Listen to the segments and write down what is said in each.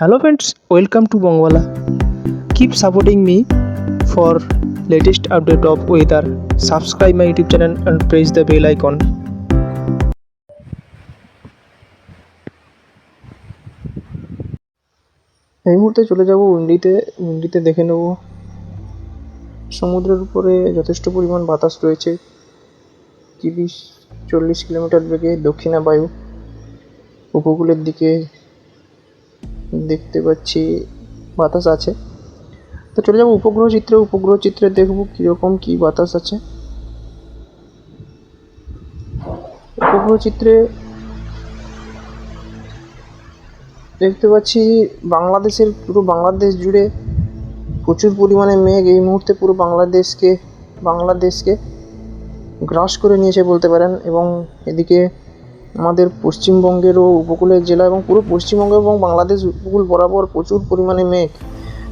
Hello friends welcome to Bangabala keep supporting me for latest update of weather subscribe my YouTube channel and press the bell icon এই মুহূর্তে চলে যাব উন্ডিতে উন্ডিতে দেখে নেব। সমুদ্রের উপরে যথেষ্ট পরিমাণ বাতাস রয়েছে। তিরিশ, চল্লিশ কিলোমিটার বেগে দক্ষিণা বায়ু। উপকূলের দিকে দেখতে পাচ্ছি, বাতাস আছে। তো চলে যাব উপগ্রহ চিত্রে উপগ্রহ চিত্রে দেখব কীরকম কী বাতাস আছে। উপগ্রহ চিত্রে দেখতে পাচ্ছি বাংলাদেশের পুরো বাংলাদেশ জুড়ে প্রচুর পরিমাণে মেঘ। এই মুহূর্তে পুরো বাংলাদেশকে বাংলাদেশকে গ্রাস করে নিয়েছে বলতে পারেন এবং এদিকে আমাদের পশ্চিমবঙ্গেরও উপকূলের জেলা এবং পুরো পশ্চিমবঙ্গ এবং বাংলাদেশ উপকূল বরাবর প্রচুর পরিমাণে মেঘ।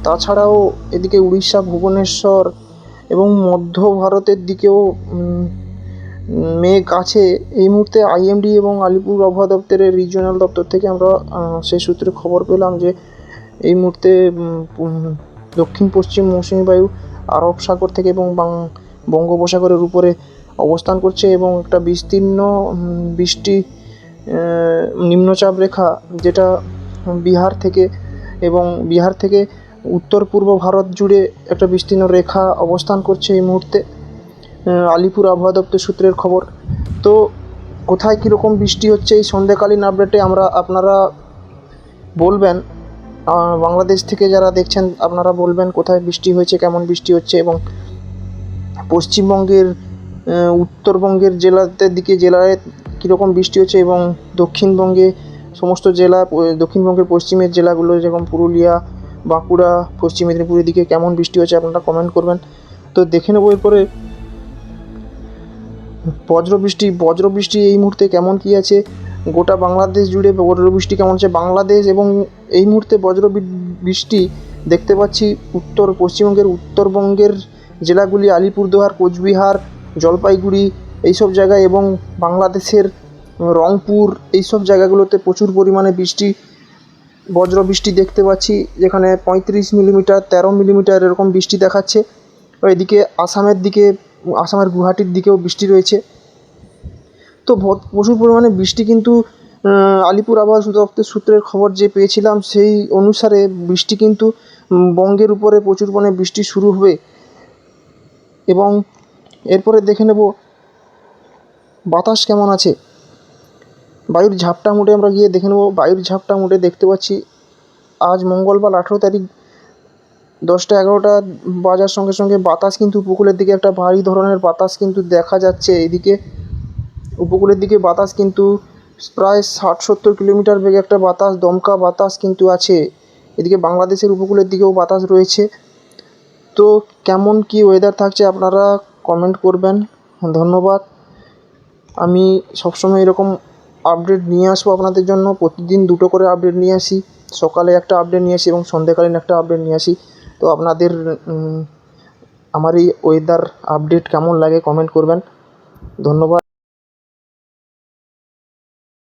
তাছাড়াও এদিকে উড়িষ্যা, ভুবনেশ্বর এবং মধ্য ভারতের দিকেও মেঘ আছে। এই মুহূর্তে আইএমডি এবং আলিপুর আবহাওয়া দপ্তরের রিজিওনাল দপ্তর থেকে আমরা সেই সূত্রে খবর পেলাম যে এই মুহূর্তে দক্ষিণ পশ্চিম মৌসুমী বায়ু আরব সাগর থেকে এবং বঙ্গোপসাগরের উপরে অবস্থান করছে এবং একটা বিস্তীর্ণ বৃষ্টি নিম্নচাপ রেখা যেটা বিহার থেকে এবং বিহার থেকে উত্তর পূর্ব ভারত জুড়ে একটা বিস্তীর্ণ রেখা অবস্থান করছে এই মুহূর্তে আলিপুর আবহাওয়া দপ্তর সূত্রের খবর। তো কোথায় কীরকম বৃষ্টি হচ্ছে এই সন্ধ্যাকালীন আপডেটে আমরা, আপনারা বলবেন বাংলাদেশ থেকে যারা দেখছেন, আপনারা বলবেন কোথায় বৃষ্টি হয়েছে, কেমন বৃষ্টি হচ্ছে এবং পশ্চিমবঙ্গের উত্তরবঙ্গের জেলাতে দিকে, জেলায় কীরকম বৃষ্টি হচ্ছে এবং দক্ষিণবঙ্গে সমস্ত জেলা দক্ষিণবঙ্গের পশ্চিমের জেলাগুলো যেরকম পুরুলিয়া, বাঁকুড়া, পশ্চিম মেদিনীপুরের দিকে কেমন বৃষ্টি হচ্ছে আপনারা কমেন্ট করবেন। তো দেখে নেব এরপরে বজ্রবৃষ্টি বজ্রবৃষ্টি এই মুহূর্তে কেমন কী আছে? গোটা বাংলাদেশ জুড়ে বজ্রবৃষ্টি কেমন আছে? বাংলাদেশ এবং এই মুহূর্তে বজ্র বৃষ্টি দেখতে পাচ্ছি উত্তর, পশ্চিমবঙ্গের উত্তরবঙ্গের জেলাগুলি, আলিপুরদুয়ার, কোচবিহার জলপাইগুড়ি এইসব জায়গায় এবং বাংলাদেশের রংপুর এইসব জায়গাগুলোতে প্রচুর পরিমাণে বৃষ্টি বজ্র বৃষ্টি দেখতে পাচ্ছি, যেখানে পঁয়ত্রিশ মিলিমিটার, তেরো মিলিমিটার এরকম বৃষ্টি দেখাচ্ছে। এদিকে আসামের দিকে, আসামের গুয়াহাটির দিকেও বৃষ্টি রয়েছে। তো প্রচুর পরিমাণে বৃষ্টি কিন্তু আলিপুর আবহাওয়া দপ্তর সূত্রের খবর যে পেয়েছিলাম, সেই অনুসারে বৃষ্টি কিন্তু বঙ্গের উপরে প্রচুর পরিমাণে বৃষ্টি শুরু হবে। এবং এরপরে দেখে নেব, বাতাস কেমন আছে? বায়ুর ঝাপটা মুটে আমরা গিয়ে দেখে নেব, বায়ুর ঝাপটা মুটে দেখতে পাচ্ছি, আজ মঙ্গলবার আঠেরো তারিখ, দশটা এগারোটা বাজার সঙ্গে সঙ্গে বাতাস কিন্তু উপকূলের দিকে একটা ভারী ধরনের বাতাস কিন্তু দেখা যাচ্ছে এদিকে উপকূলের দিকে বাতাস কিন্তু প্রায় ষাট সত্তর কিলোমিটার বেগে একটা বাতাস, দমকা বাতাস কিন্তু আছে। এদিকে বাংলাদেশের উপকূলের দিকেও বাতাস রয়েছে। তো কেমন কি ওয়েদার থাকছে আপনারা কমেন্ট করবেন। ধন্যবাদ। আমি সবসময় এরকম আপডেট নিয়ে আসব আপনাদের জন্য। প্রতিদিন দুটো করে আপডেট নিয়ে আসি। সকালে একটা আপডেট নিয়ে আসি এবং সন্ধ্যাকালীন একটা আপডেট নিয়ে আসি। তো আপনাদের আমার এই ওয়েদার আপডেট কেমন লাগে কমেন্ট করবেন। ধন্যবাদ।